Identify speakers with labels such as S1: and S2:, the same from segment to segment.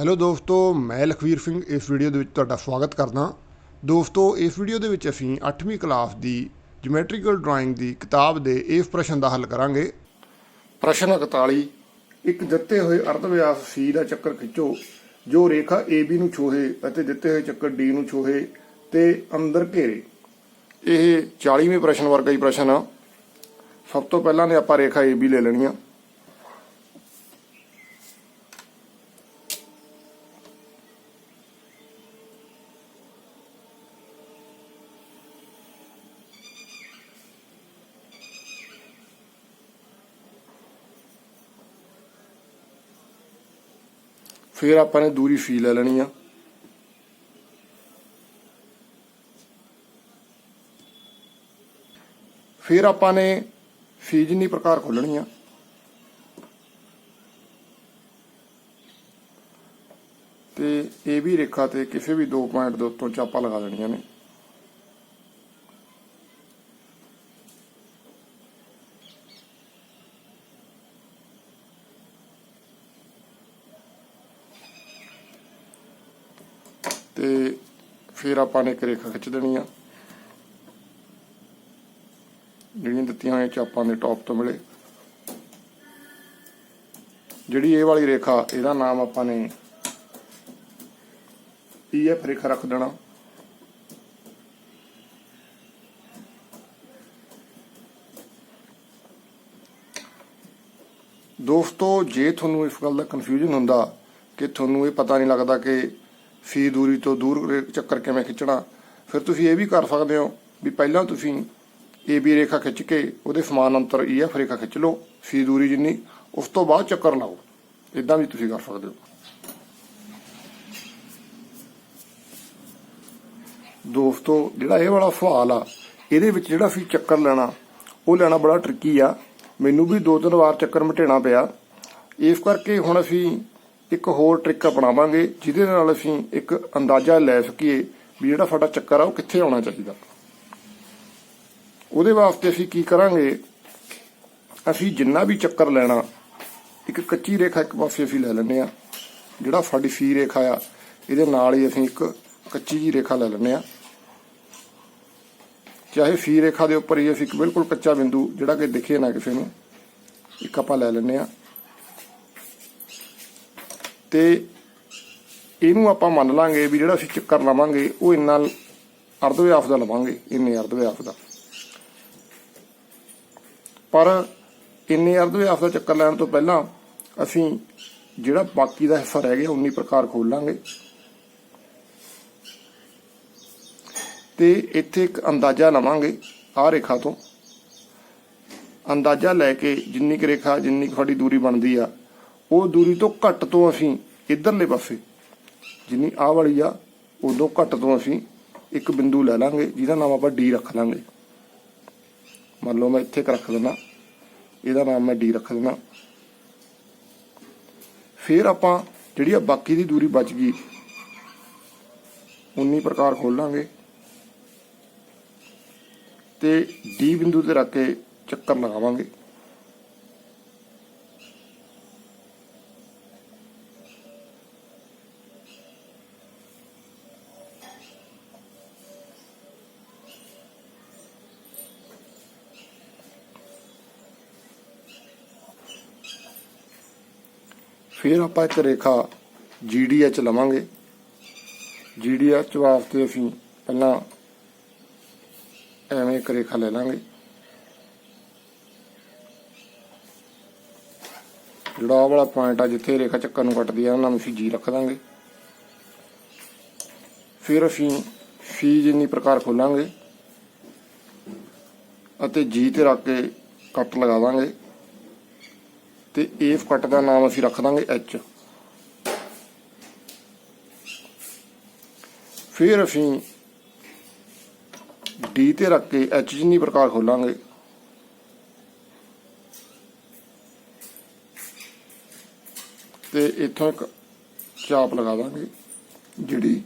S1: Hello ਦੋਸਤੋ, ਮੈਂ ਲਖਵੀਰ ਸਿੰਘ, ਇਸ ਵੀਡੀਓ ਦੇ ਵਿੱਚ ਤੁਹਾਡਾ ਸਵਾਗਤ ਕਰਦਾ। ਦੋਸਤੋ, ਇਸ ਵੀਡੀਓ ਦੇ ਵਿੱਚ ਅਸੀਂ 8ਵੀਂ ਕਲਾਸ ਦੀ ਜਿਓਮੈਟ੍ਰੀਕਲ ਡਰਾਇੰਗ ਦੀ ਕਿਤਾਬ ਦੇ ਇਸ ਪ੍ਰਸ਼ਨ ਦਾ ਹੱਲ ਕਰਾਂਗੇ। ਪ੍ਰਸ਼ਨ 41 ਇੱਕ ਦਿੱਤੇ ਹੋਏ ਅਰਧ ਵਿਆਸ ਸੀ ਦਾ ਚੱਕਰ ਖਿੱਚੋ, ਜੋ ਰੇਖਾ AB ਨੂੰ ਛੋਹੇ ਅਤੇ ਦਿੱਤੇ ਹੋਏ ਚੱਕਰ D ਨੂੰ ਛੋਹੇ ਤੇ ਅੰਦਰ ਘੇਰੇ। ਇਹ 40ਵੇਂ ਪ੍ਰਸ਼ਨ ਵਰਗਾ ਹੀ ਪ੍ਰਸ਼ਨ ਆ। ਸਭ ਤੋਂ ਪਹਿਲਾਂ ਨੇ ਆਪਾਂ ਰੇਖਾ AB ਲੈ ਲੈਣੀ ਆ ਫਿਰ ਆਪਾਂ ਨੇ ਦੂਰੀ ਫੀ ਲੈ ਲੈਣੀ ਆ। ਫਿਰ ਆਪਾਂ ਨੇ ਫੀ ਜਿੰਨੀ ਪ੍ਰਕਾਰ ਖੋਲਣੀ ਆ। ਤੇ ਇਹ ਵੀ ਰੇਖਾ ਤੇ ਕਿਸੇ ਵੀ ਦੋ ਪੁਆਇੰਟ ਦੇ ਉੱਤੋਂ ਚਾਪਾ ਲਗਾ ਦੇਣੀਆਂ ਨੇ। ਤੇ ਫਿਰ ਆਪਾਂ ਨੇ ਇੱਕ ਰੇਖਾ ਖਿੱਚ ਦੇਣੀ ਆ। ਜਿਹੜੀਆਂ ਦਿੱਤੀਆਂ ਹੋਈਆਂ ਚਾਪਾਂ ਦੇ ਟੌਪ ਤੋਂ ਮਿਲੇ। ਜਿਹੜੀ ਇਹ ਵਾਲੀ ਰੇਖਾ, ਇਹਦਾ ਨਾਮ ਆਪਾਂ ਨੇ ਪੀਐਫ ਰੇਖਾ ਰੱਖ ਦੇਣਾ। ਦੋਸਤੋ, ਜੇ ਤੁਹਾਨੂੰ ਇਸ ਗੱਲ ਦਾ ਕਨਫਿਊਜ਼ਨ ਹੁੰਦਾ ਕਿ ਤੁਹਾਨੂੰ ਇਹ ਪਤਾ ਨਹੀਂ ਲੱਗਦਾ ਕਿ ਫੀ ਦੂਰੀ ਤੋਂ ਦੂਰ ਰੇ- ਚੱਕਰ ਕਿਵੇਂ ਖਿੱਚਣਾ? ਫਿਰ ਤੁਸੀਂ ਇਹ ਵੀ ਕਰ ਸਕਦੇ ਹੋ ਵੀ ਪਹਿਲਾਂ ਤੁਸੀਂ ਏ ਬੀ ਰੇਖਾ ਖਿੱਚ ਕੇ ਉਹਦੇ ਸਮਾਨ ਅੰਤਰ e, ਈਐਫ ਰੇਖਾ ਖਿੱਚ ਲਓ, ਫੀ ਦੂਰੀ ਜਿੰਨੀ, ਉਸ ਤੋਂ ਬਾਅਦ ਚੱਕਰ ਲਾਓ। ਇਦਾਂ ਵੀ ਤੁਸੀਂ ਕਰ ਸਕਦੇ ਹੋ। ਦੋਸਤੋ, ਜਿਹੜਾ ਇਹ ਵਾਲਾ ਸਵਾਲ ਆ, ਇਹਦੇ ਵਿੱਚ ਜਿਹੜਾ ਅਸੀਂ ਚੱਕਰ ਲੈਣਾ, ਉਹ ਲੈਣਾ ਬੜਾ ਟ੍ਰਿਕੀ ਆ। ਮੈਨੂੰ ਵੀ ਦੋ ਤਿੰਨ ਵਾਰ ਚੱਕਰ ਮਟੇਣਾ ਪਿਆ। ਇਸ ਕਰਕੇ ਹੁਣ ਅਸੀਂ ਇੱਕ ਹੋਰ ਟ੍ਰਿਕ ਅਪਣਾਵਾਂਗੇ, ਜਿਹਦੇ ਨਾਲ ਅਸੀਂ ਇੱਕ ਅੰਦਾਜ਼ਾ ਲੈ ਸਕੀਏ ਵੀ ਜਿਹੜਾ ਸਾਡਾ ਚੱਕਰ ਆ ਉਹ ਕਿੱਥੇ ਆਉਣਾ ਚਾਹੀਦਾ। ਉਹਦੇ ਵਾਸਤੇ ਅਸੀਂ ਕੀ ਕਰਾਂਗੇ, ਅਸੀਂ ਜਿੰਨਾ ਵੀ ਚੱਕਰ ਲੈਣਾ, ਇੱਕ ਕੱਚੀ ਰੇਖਾ ਇੱਕ ਪਾਸੇ ਅਸੀਂ ਲੈ ਲੈਂਦੇ ਆ ਜਿਹੜਾ ਸਾਡੀ ਫੀ ਰੇਖਾ ਆ, ਇਹਦੇ ਨਾਲ ਹੀ ਅਸੀਂ ਇੱਕ ਕੱਚੀ ਜੀ ਰੇਖਾ ਲੈ ਲੈਂਦੇ ਆ ਚਾਹੇ ਫੀ ਰੇਖਾ ਦੇ ਉੱਪਰ ਹੀ ਅਸੀਂ ਇੱਕ ਬਿਲਕੁਲ ਕੱਚਾ ਬਿੰਦੂ, ਜਿਹੜਾ ਕਿ ਦਿਖੇ ਨਾ ਕਿਸੇ ਨੂੰ, ਇੱਕ ਆਪਾਂ ਲੈ ਲੈਂਦੇ ਆ ਤੇ ਇਹਨੂੰ ਆਪਾਂ ਮੰਨ ਲਾਂਗੇ ਵੀ ਜਿਹੜਾ ਅਸੀਂ ਚੱਕਰ ਲਵਾਂਗੇ, ਉਹ ਇੰਨਾ ਅਰਧ ਦਾ ਲਵਾਂਗੇ, ਇੰਨੇ ਅਰਧ ਦਾ। ਪਰ ਇੰਨੇ ਅਰਧਵਿਆਪ ਦਾ ਚੱਕਰ ਲੈਣ ਤੋਂ ਪਹਿਲਾਂ ਅਸੀਂ ਜਿਹੜਾ ਬਾਕੀ ਦਾ ਹਿੱਸਾ ਰਹਿ ਗਿਆ 19 ਪ੍ਰਕਾਰ ਖੋਲ ਲਾਂਗੇ। ਤੇ ਇੱਥੇ ਇੱਕ ਅੰਦਾਜ਼ਾ ਲਵਾਂਗੇ, ਆਹ ਰੇਖਾ ਤੋਂ। ਅੰਦਾਜ਼ਾ ਲੈ ਕੇ ਜਿੰਨੀ ਕੁ ਰੇਖਾ, ਜਿੰਨੀ ਕੁ ਤੁਹਾਡੀ ਦੂਰੀ ਬਣਦੀ ਆ ਉਹ ਦੂਰੀ ਤੋਂ ਘੱਟ ਤੋਂ ਅਸੀਂ ਇਧਰਲੇ ਪਾਸੇ, ਜਿੰਨੀ ਆ ਵਾਲੀ ਆ, ਉਦੋਂ ਘੱਟ ਤੋਂ ਅਸੀਂ ਇੱਕ ਬਿੰਦੂ ਲੈ ਲਾਂਗੇ, ਜਿਹਦਾ ਨਾਮ ਆਪਾਂ ਡੀ ਰੱਖ ਲਾਂਗੇ। ਮੰਨ ਲਓ ਮੈਂ ਇੱਥੇ ਕੁ ਰੱਖ ਦਿੰਦਾ, ਇਹਦਾ ਨਾਮ ਮੈਂ ਡੀ ਰੱਖ ਦਿੰਦਾ। ਫਿਰ ਆਪਾਂ ਜਿਹੜੀ ਆ ਬਾਕੀ ਦੀ ਦੂਰੀ ਬਚ ਗਈ 19 ਪ੍ਰਕਾਰ ਖੋਲਾਂਗੇ ਤੇ ਡੀ ਬਿੰਦੂ ਤੇ ਰੱਖ ਕੇ ਚੱਕਰ ਲਗਾਵਾਂਗੇ। ਫਿਰ ਆਪਾਂ ਇੱਕ ਰੇਖਾ GDH ਲਵਾਂਗੇ। GDH ਵਾਸਤੇ ਅਸੀਂ ਪਹਿਲਾਂ ਐਵੇਂ ਇੱਕ ਰੇਖਾ ਲੈ ਲਾਂਗੇ। ਜਿਹੜਾ ਆਹ ਵਾਲਾ ਪੁਆਇੰਟ ਆ, ਜਿੱਥੇ ਰੇਖਾ ਚੱਕਰ ਨੂੰ ਕੱਟਦੀ ਆ, ਉਹਨਾਂ ਨੂੰ ਅਸੀਂ G ਰੱਖ ਦਾਂਗੇ। ਫਿਰ ਅਸੀਂ ਫੀ ਜਿੰਨੀ ਪ੍ਰਕਾਰ ਖੋਲਾਂਗੇ, ਅਤੇ G ਤੇ ਰੱਖ ਕੇ ਕੱਟ ਲਗਾ ਦਾਂਗੇ। ਤੇ ਇਸ ਕੱਟ ਦਾ ਨਾਮ ਅਸੀਂ ਰੱਖ ਦਾਂਗੇ H ਫਿਰ ਅਸੀਂ ਡੀ ਤੇ ਰੱਖ ਕੇ H ਜਿੰਨੀ ਪ੍ਰਕਾਰ ਖੋਲਾਂਗੇ। ਤੇ ਇੱਥੋਂ ਇੱਕ ਚਾਪ ਲਗਾ ਦਾਂਗੇ, ਜਿਹੜੀ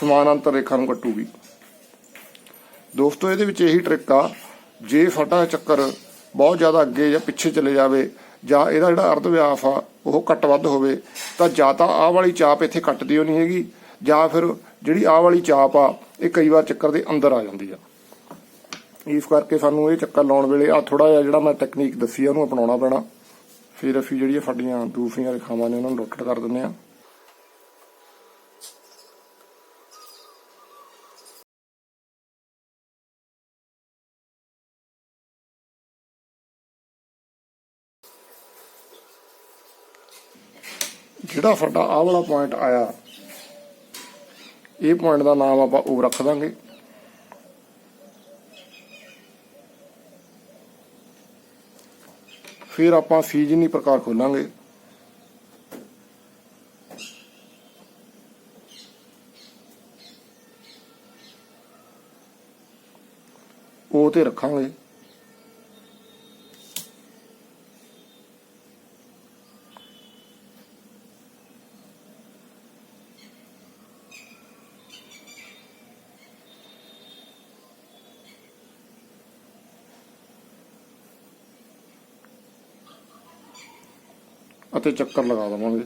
S1: ਸਮਾਨਾਂਤਰ ਰੇਖਾ ਨੂੰ ਕੱਟੂਗੀ। ਦੋਸਤੋ, ਇਹਦੇ ਵਿੱਚ ਇਹੀ ਟ੍ਰਿਕ ਆ, ਜੇ ਸਾਡਾ ਚੱਕਰ ਬਹੁਤ ਜ਼ਿਆਦਾ ਅੱਗੇ ਜਾਂ ਪਿੱਛੇ ਚਲੇ ਜਾਵੇ ਜਾਂ ਇਹਦਾ ਜਿਹੜਾ ਅਰਧ ਵਿਆਸ ਆ, ਉਹ ਘੱਟ ਵੱਧ ਹੋਵੇ, ਤਾਂ ਜਾਂ ਤਾਂ ਆਹ ਵਾਲੀ ਚਾਪ ਇੱਥੇ ਕੱਟਦੀ ਹੋ ਨਹੀਂ ਹੈਗੀ, ਜਾਂ ਫਿਰ ਜਿਹੜੀ ਆਹ ਵਾਲੀ ਚਾਪ ਆ, ਇਹ ਕਈ ਵਾਰ ਚੱਕਰ ਦੇ ਅੰਦਰ ਆ ਜਾਂਦੀ ਆ। ਇਸ ਕਰਕੇ ਸਾਨੂੰ ਇਹ ਚੱਕਰ ਲਾਉਣ ਵੇਲੇ ਆ ਥੋੜਾ ਜਿਹਾ ਜਿਹੜਾ ਮੈਂ ਟੈਕਨੀਕ ਦੱਸੀ ਆ, ਉਹਨੂੰ ਅਪਣਾਉਣਾ ਪੈਣਾ। ਫਿਰ ਅਸੀਂ ਜਿਹੜੀਆਂ ਸਾਡੀਆਂ ਦੂਸਰੀਆਂ ਰੇਖਾਵਾਂ ਨੇ, ਉਹਨਾਂ ਨੂੰ ਰੋਟੇਟ ਕਰ ਦਿੰਦੇ ਆ ਜਿਹੜਾ ਸਾਡਾ ਆਹ ਵਾਲਾ ਪੁਆਇੰਟ ਆਇਆ, ਇਹ ਪੁਆਇੰਟ ਦਾ ਨਾਮ ਆਪਾਂ ਉਹ ਰੱਖ ਦਾਂਗੇ। ਫਿਰ ਆਪਾਂ ਫੀਜਨੀ ਪ੍ਰਕਾਰ ਖੋਲਾਂਗੇ। ਉਹ ਤੇ ਰੱਖਾਂਗੇ। ਅਤੇ ਚੱਕਰ ਲਗਾ ਦੇਵਾਂਗੇ।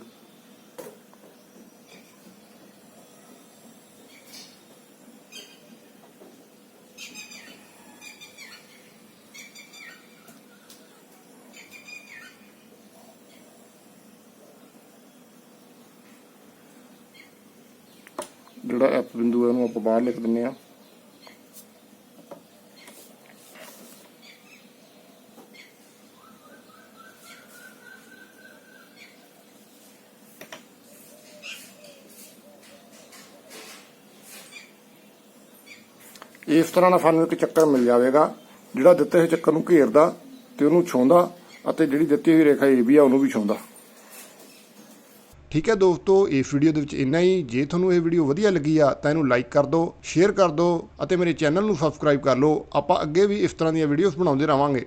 S1: ਜਿਹੜਾ ਐਫ ਬਿੰਦੂ ਹੈ ਉਹਨੂੰ ਆਪਾਂ ਬਾਹਰ ਲਿਖ ਦਿੰਨੇ ਆ ਇਸ ਤਰ੍ਹਾਂ ਨਾਲ ਸਾਨੂੰ ਇੱਕ ਚੱਕਰ ਮਿਲ ਜਾਵੇਗਾ, ਜਿਹੜਾ ਦਿੱਤੇ ਹੋਏ ਚੱਕਰ ਨੂੰ ਘੇਰਦਾ ਤੇ ਉਹਨੂੰ ਛੋਂਦਾ ਅਤੇ ਜਿਹੜੀ ਦਿੱਤੀ ਹੋਈ ਰੇਖਾ ਏਬੀ ਆ, ਉਹਨੂੰ ਵੀ ਛੋਂਦਾ ਠੀਕ ਹੈ ਦੋਸਤੋ, ਇਸ ਵੀਡੀਓ ਦੇ ਵਿੱਚ ਇੰਨਾ ਹੀ। ਜੇ ਤੁਹਾਨੂੰ ਇਹ ਵੀਡੀਓ ਵਧੀਆ ਲੱਗੀ ਆ, ਤਾਂ ਇਹਨੂੰ ਲਾਈਕ ਕਰ ਦਿਓ ਸ਼ੇਅਰ ਕਰ ਦਿਓ ਅਤੇ ਮੇਰੇ ਚੈਨਲ ਨੂੰ ਸਬਸਕ੍ਰਾਈਬ ਕਰ ਲਓ। ਆਪਾਂ ਅੱਗੇ ਵੀ ਇਸ ਤਰ੍ਹਾਂ ਦੀਆਂ ਵੀਡੀਓਜ਼ ਬਣਾਉਂਦੇ ਰਹਾਂਗੇ